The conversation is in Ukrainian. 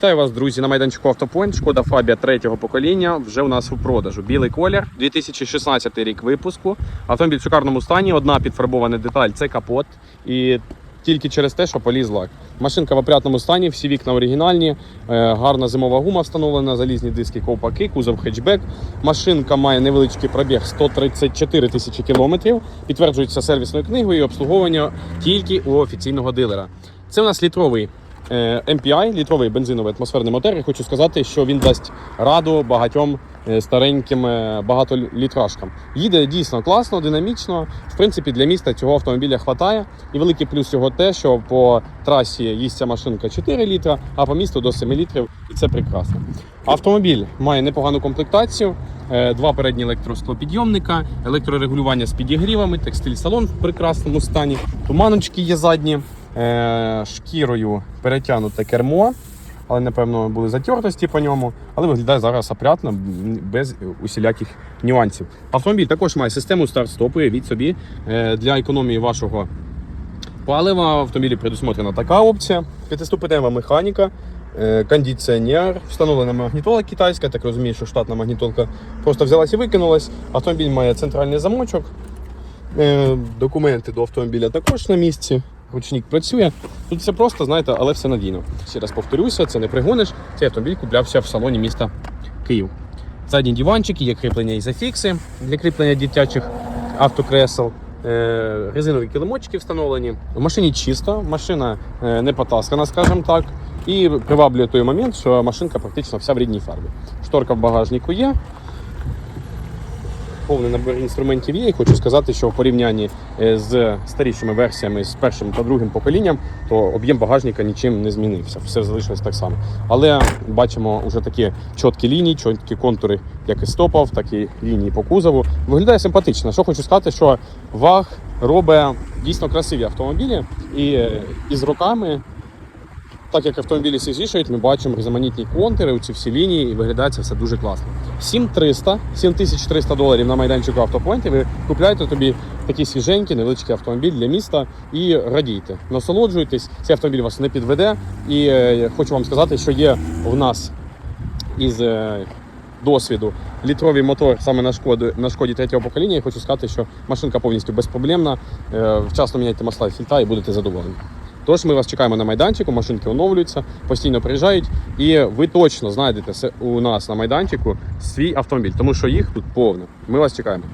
Вітаю вас, друзі, на майданчику Автопоінт. Шкода Фабія третього покоління вже у нас у продажу. Білий колір, 2016 рік випуску. Автомобіль в шикарному стані. Одна підфарбована деталь це капот. І тільки через те, що поліз лак. Машинка в опрятному стані, всі вікна оригінальні, е, гарна зимова гума встановлена, залізні диски, ковпаки, кузов хетчбек. Машинка має невеличкий пробіг 134 тисячі кілометрів. Підтверджується сервісною книгою і обслуговування тільки у офіційного дилера. Це у нас літровий MPI, літровий бензиновий атмосферний мотор. І хочу сказати, що він дасть раду багатьом е, стареньким е, багатолітражкам. Їде дійсно класно, динамічно. В принципі, для міста цього автомобіля хватає. І великий плюс його те, що по трасі їсть машинка 4 літра, а по місту до 7 літрів, і це прекрасно. Автомобіль має непогану комплектацію. е, Два передні електросклопідйомника, електрорегулювання з підігрівами, текстиль салон в прекрасному стані, туманочки є задні, е, шкірою перетягнуте кермо, але напевно були затертості по ньому. Але виглядає зараз опрятно, без усіляких нюансів. Автомобіль також має систему старт-стопу, від собі е, для економії вашого палива. В автомобілі предусмотрена така опція: п'ятиступенева механіка. е, Кондиціонер, встановлена магнітола китайська, так розумію, що штатна магнітолка просто взялась і викинулась. Автомобіль має центральний замочок. Е, Документи до автомобіля також на місці. Ручник працює. Тут все просто, знаєте, але все надійно. Ще раз повторюся, це не пригониш. Цей автомобіль куплявся в салоні міста Київ. Задні диванчики, є кріплення ізофікси для кріплення дитячих автокресел. Е, Резинові килимочки встановлені. В машині чисто, машина е, не потаскана, скажімо так. І приваблює той момент, що машинка практично вся в рідній фарбі. Шторка в багажнику є, повний набір інструментів є. І хочу сказати, що в порівнянні е, з старішими версіями, з першим та другим поколінням, то об'єм багажника нічим не змінився. Все залишилось так само. Але бачимо вже такі чіткі лінії, чіткі контури, як і стопав, так і лінії по кузову. Виглядає симпатично. Що хочу сказати, що ваг робить дійсно красиві автомобілі, і, е, і з роками. Так як автомобілі свіжішають, ми бачимо різноманітні контури, ці всі лінії, і виглядає це все дуже класно. 7300, 7300 доларів на майданчику автопоінті. Ви купляєте тобі такий свіженький, невеличкий автомобіль для міста і радійте. Насолоджуйтесь, цей автомобіль вас не підведе. І е, хочу вам сказати, що є в нас із е, досвіду літровий мотор саме на шкоді, на шкоді третього покоління. І хочу сказати, що машинка повністю безпроблемна. Е, вчасно міняйте масла і фільтра і будете задоволені. Тож ми вас чекаємо на майданчику, машинки оновлюються, постійно приїжджають, і ви точно знайдете у нас на майданчику свій автомобіль, тому що їх тут повно. Ми вас чекаємо.